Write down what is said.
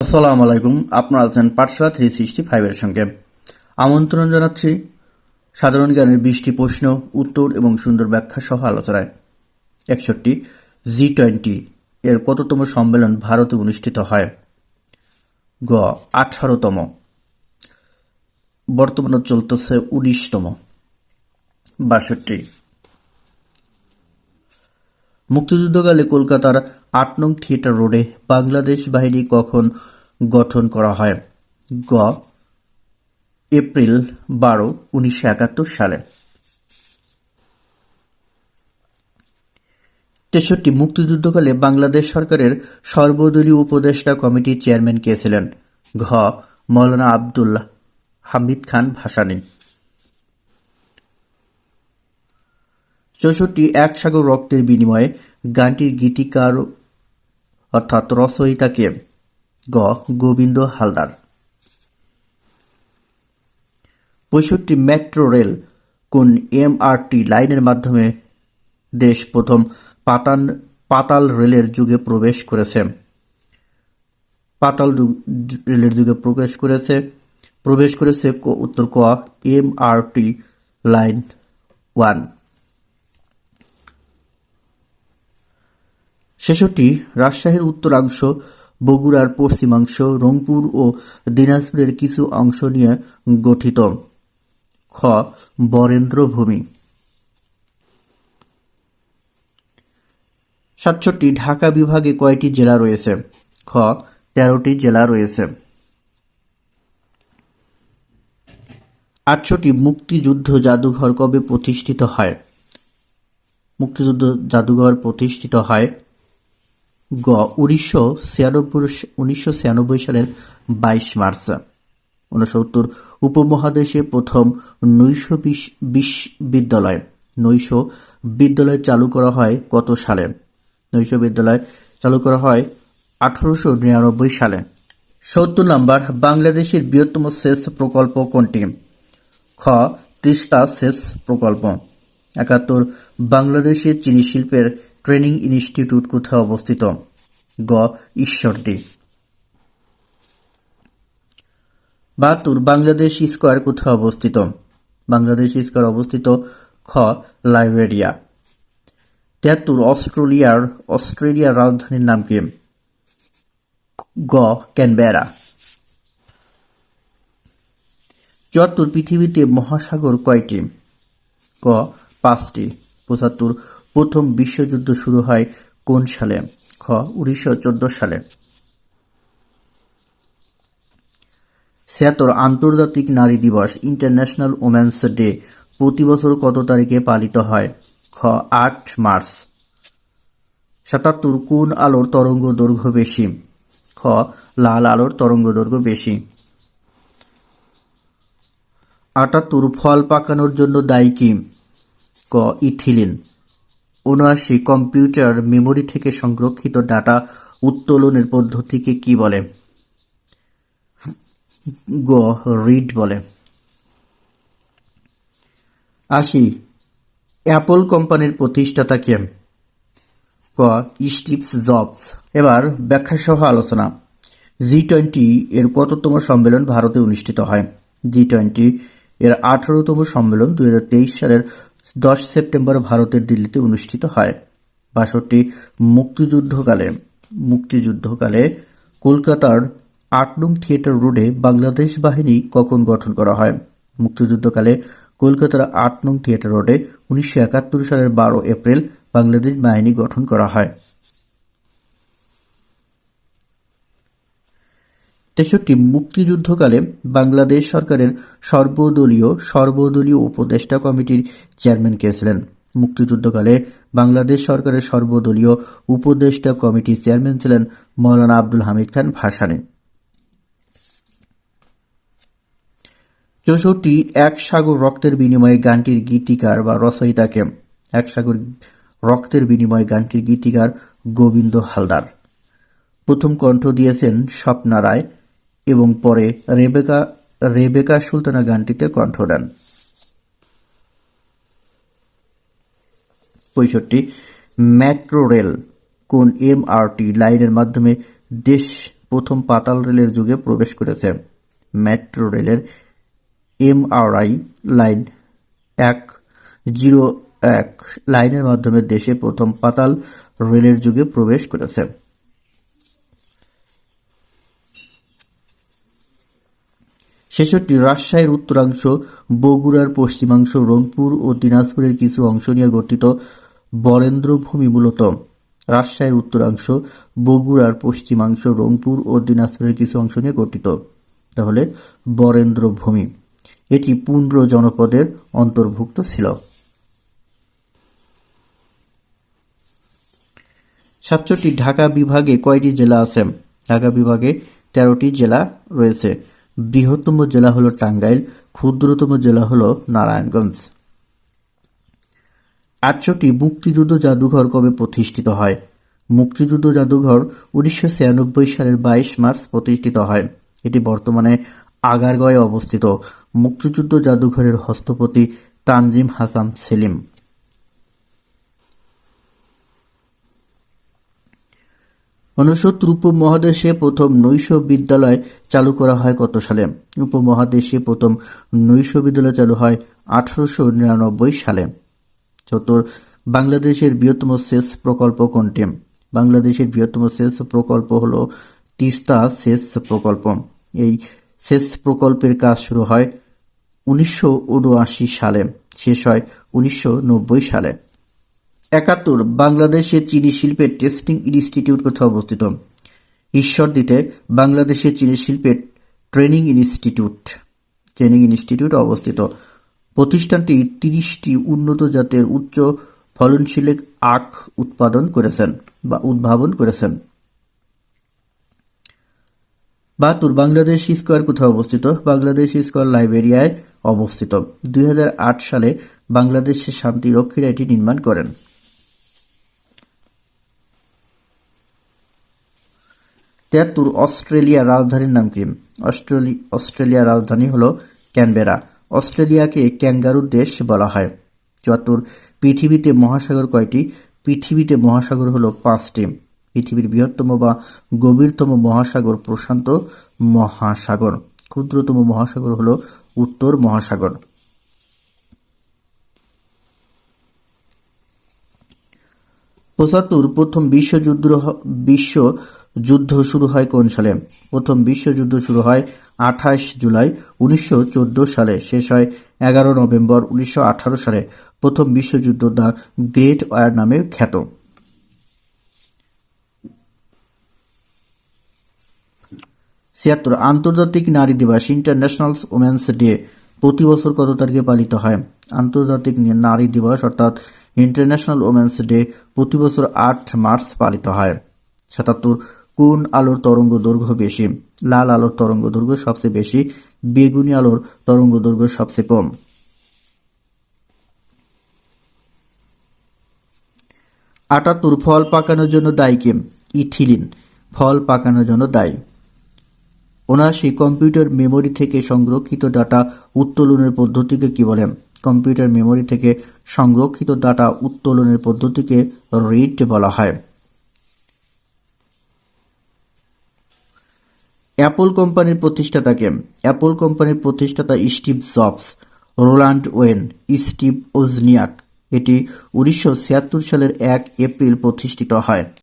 আসসালামু আলাইকুম। আপনারা আছেন পাঠশালা থ্রি সিক্সটি ফাইভের সঙ্গে। আমন্ত্রণ জানাচ্ছি সাধারণ জ্ঞানের বিশটি প্রশ্ন, উত্তর এবং সুন্দর ব্যাখ্যা সহ আলোচনায়। একষট্টি জি টোয়েন্টি এর কততম সম্মেলন ভারতে অনুষ্ঠিত হয়? গ, আঠারোতম। বর্তমানে চলতেছে উনিশতম। বাষট্টি। মুক্তিযুদ্ধকালে কলকাতার আট নং থিয়েটার রোডে বাংলাদেশ বাহিনী কখন গঠন করা হয়? গ, এপ্রিল বারো, উনিশশো একাত্তর সালে। তেষট্টি, মুক্তিযুদ্ধকালে বাংলাদেশ সরকারের সর্বদলীয় উপদেষ্টা কমিটির চেয়ারম্যান কে ছিলেন? ঘ, মৌলানা আব্দুল হামিদ খান ভাসানী। চৌষট্টি এক সাগর রক্তের বিনিময়ে গানটির গীতিকার অর্থাৎ রচয়িতাকে গ. গোবিন্দ হালদার। পঁয়ষট্টি মেট্রো রেল কোন এমআরটি লাইনের মাধ্যমে দেশ প্রথম পাতান, পাতাল রেলের যুগে প্রবেশ করেছে? পাতাল রেলের যুগে প্রবেশ করেছে প্রবেশ করেছে উত্তর ক, এমআরটি লাইন ওয়ান। ছেষট্টি রাজশাহীর উত্তরাংশ, বগুড়ার পশ্চিমাংশ, রংপুর ও দিনাজপুরের কিছু অংশ নিয়ে গঠিত। খ, বরেন্দ্র ভূমি। সাতষট্টি ঢাকা বিভাগে কয়টি জেলা রয়েছে? খ, তেরোটি জেলা রয়েছে। আটষট্টি মুক্তিযুদ্ধ জাদুঘর কবে প্রতিষ্ঠিত হয়? মুক্তিযুদ্ধ জাদুঘর প্রতিষ্ঠিত হয় গ, উনিশশো ছিয়ানব্বই উনিশশো ছিয়ানব্বই সালের বাইশ মার্চ। ঊনসত্তর, উপমহাদেশে প্রথম নৈশ বিশ- বিশ্ববিদ্যালয় নৈশ বিদ্যালয় চালু করা হয় কত সালে? নৈশ বিদ্যালয় চালু করা হয় আঠারোশো নিরানব্বই সালে। সত্তর নম্বর, বাংলাদেশের বৃহত্তম সেচ প্রকল্প কোনটি? খ, তিস্তা সেচ প্রকল্প। একাত্তর বাংলাদেশের চিনি শিল্পের ট্রেনিং ইনস্টিটিউট কোথায় অবস্থিত? গ ঈশ্বরদী। বাহাত্তর, বাংলাদেশ স্কোয়ার কোথায় অবস্থিত? বাংলাদেশ স্কোয়ার অবস্থিত খ, লাইবেরিয়া। তিয়াত্তর, অস্ট্রেলিয়ার অস্ট্রেলিয়ার রাজধানীর নাম কি? গ, ক্যানবেরা। চুয়াত্তর, পৃথিবীতে মহাসাগর কয়টি? ক, পাঁচটি। পঁচাত্তর, প্রথম বিশ্বযুদ্ধ শুরু হয় কোন সালে? খ, উনিশশো চোদ্দ সালে। ছিয়াত্তর, আন্তর্জাতিক নারী দিবস ইন্টারন্যাশনাল ওমেন্স ডে প্রতি বছর কত তারিখে পালিত হয়? খ, আট মার্চ। সাতাত্তর, কোন আলোর তরঙ্গ দৈর্ঘ্য বেশি? খ, লাল আলোর তরঙ্গ দৈর্ঘ্য বেশি। আটাত্তর, ফল পাকানোর জন্য দায়ী কি? ক, ইথিলিন। উনআশি কম্পিউটার মেমোরি থেকে সংরক্ষিত ডাটা উত্তোলনের পদ্ধতিকে কি বলে? গ, রিড বলে। আশি, অ্যাপল কোম্পানির প্রতিষ্ঠাতা কে? ক, স্টিভস জবস। এবার ব্যাখ্যা সহ আলোচনা। জি টোয়েন্টি এর কততম সম্মেলন ভারতে অনুষ্ঠিত হয়? জি টোয়েন্টি এর আঠারোতম সম্মেলন দুই হাজার তেইশ সালের দশ সেপ্টেম্বর ভারতের দিল্লিতে অনুষ্ঠিত হয়। বাষট্টি মুক্তিযুদ্ধকালে মুক্তিযুদ্ধকালে কলকাতার আট নং থিয়েটার রোডে বাংলাদেশ বাহিনী কখন গঠন করা হয়? মুক্তিযুদ্ধকালে কলকাতার আট নং থিয়েটার রোডে উনিশশো একাত্তর সালের বারো এপ্রিল বাংলাদেশ বাহিনী গঠন করা হয়। তেষট্টি মুক্তিযুদ্ধকালে বাংলাদেশ সরকারের সর্বদলীয় সর্বদলীয় উপদেষ্টা কমিটির চেয়ারম্যান কে ছিলেন। মুক্তিযুদ্ধকালে বাংলাদেশ সরকারের সর্বদলীয় উপদেষ্টা কমিটির চেয়ারম্যান ছিলেন মৌলানা আব্দুল হামিদ খান ভাসানী। চৌষট্টি এক সাগর রক্তের বিনিময়ে গানটির গীতিকার বা রচয়িতাকে। এক সাগর রক্তের বিনিময়ে গানটির গীতিকার গোবিন্দ হালদার। প্রথম কণ্ঠ দিয়েছেন স্বপ্না রায়। এবং পরে রেবেকা রেবেকা সুলতানা গানটিতে কণ্ঠ দেন। পঁয়ষট্টি, মেট্রো রেল কোন এমআরটি লাইনের মাধ্যমে দেশ প্রথম পাতাল রেলের যুগে প্রবেশ করেছে? মেট্রো রেলের এমআরআই লাইন এক, জিরো এক লাইনের মাধ্যমে দেশে প্রথম পাতাল রেলের যুগে প্রবেশ করেছে। ছেষট্টি রাজশাহীর উত্তরাংশ, বগুড়ার পশ্চিমাংশ, রংপুর ও দিনাজপুরের কিছু অংশ নিয়ে গঠিত বরেন্দ্রভূমি মূলত। রাজশাহীর উত্তরাংশ, বগুড়ার পশ্চিমাংশ, রংপুর ও দিনাজপুরের কিছু অংশ নিয়ে গঠিত। তাহলে বরেন্দ্রভূমি। এটি পুন্ড্র জনপদের অন্তর্ভুক্ত ছিল। সাতষট্টি ঢাকা বিভাগে কয়টি জেলা আছে? ঢাকা বিভাগে তেরোটি জেলা রয়েছে। বৃহত্তম জেলা হলো টাঙ্গাইল, ক্ষুদ্রতম জেলা হলো নারায়ণগঞ্জ। আটশোটি মুক্তিযুদ্ধ জাদুঘর কবে প্রতিষ্ঠিত হয়? মুক্তিযুদ্ধ জাদুঘর উনিশশো ছিয়ানব্বই সালের বাইশ মার্চ প্রতিষ্ঠিত হয়। এটি বর্তমানে আগারগাঁয়ে অবস্থিত। মুক্তিযুদ্ধ জাদুঘরের হস্তপতি তানজিম হাসান সেলিম। ঊনসত্তর উপমহাদেশে প্রথম নৈশ বিদ্যালয় চালু করা হয় কত সালে? উপমহাদেশে প্রথম নৈশ বিদ্যালয় চালু হয় আঠারোশো নিরানব্বই সালে। চতুর, বাংলাদেশের বৃহত্তম সেচ প্রকল্প কোনটি? বাংলাদেশের বৃহত্তম সেচ প্রকল্প হল তিস্তা সেচ প্রকল্প। এই সেচ প্রকল্পের কাজ শুরু হয় উনিশশো উনআশি সালে, শেষ হয় উনিশশো নব্বই সালে। একাত্তর, বাংলাদেশের চিনি শিল্পের টেস্টিং ইনস্টিটিউট কোথায় অবস্থিত? ঈশ্বরদীতে বাংলাদেশের চিনি শিল্পের ট্রেনিং ইনস্টিটিউট। ট্রেনিং ইনস্টিটিউট অবস্থিত। প্রতিষ্ঠানটি তিরিশটি উন্নত জাতের উচ্চ ফলনশীল আখ উৎপাদন করেছেন বা উদ্ভাবন করেছেন। বাহাত্তর, বাংলাদেশ স্কোয়ার কোথায় অবস্থিত? বাংলাদেশ স্কোয়ার লাইবেরিয়ায় অবস্থিত। দুই হাজার আট সালে বাংলাদেশের শান্তি রক্ষীরা এটি নির্মাণ করেন। তেয়াত্তর অস্ট্রেলিয়ার রাজধানীর নাম কি? অস্ট্রেলি অস্ট্রেলিয়ার রাজধানী হলো ক্যানবেরা। অস্ট্রেলিয়াকে ক্যাঙ্গারুর দেশ বলা হয়। চুয়াত্তর, পৃথিবীতে মহাসাগর কয়টি? পৃথিবীতে মহাসাগর হলো পাঁচটি। পৃথিবীর বৃহত্তম বা গভীরতম মহাসাগর প্রশান্ত মহাসাগর। ক্ষুদ্রতম মহাসাগর হলো উত্তর মহাসাগর। পঁচাত্তর, প্রথম বিশ্বযুদ্ধ বিশ্ব যুদ্ধ শুরু হয় কোন সালে? প্রথম বিশ্বযুদ্ধ শুরু হয় আঠাশ জুলাই উনিশশো চোদ্দ সালে, শেষ হয় এগারো নভেম্বর উনিশশো আঠারো সালে। প্রথম বিশ্বযুদ্ধ দ্য গ্রেট ওয়ার নামে খ্যাত। ছিয়াত্তর, আন্তর্জাতিক নারী দিবস ইন্টারন্যাশনাল ওমেন্স ডে প্রতি বছর কত তারিখে পালিত হয়? আন্তর্জাতিক নারী দিবস, অর্থাৎ ইন্টারন্যাশনাল ওমেন্স ডে প্রতি বছর আট মার্চ পালিত হয়। সাতাত্তর, কোন আলোর তরঙ্গ দৈর্ঘ্য বেশি? লাল আলোর তরঙ্গ দৈর্ঘ্য সবচেয়ে বেশি, বেগুনি আলোর তরঙ্গ দৈর্ঘ্য সবচেয়ে কম। আটাত্তর, ফল পাকানোর জন্য দায়ী কে? ইথিলিন, ফল পাকানোর জন্য দায়ী। উনআশি কম্পিউটার মেমোরি থেকে সংরক্ষিত ডাটা উত্তোলনের পদ্ধতিকে কি বলে কম্পিউটার মেমোরি থেকে সংরক্ষিত ডাটা উত্তোলনের পদ্ধতিকে রিড বলা হয়। অ্যাপল কোম্পানির প্রতিষ্ঠাতাকে, অ্যাপল কোম্পানির প্রতিষ্ঠাতা Steve Jobs, Ronald Wayne, Steve Wozniak, এটি উনিশশো ছিয়াত্তর সালের এক এপ্রিল প্রতিষ্ঠিত হয়।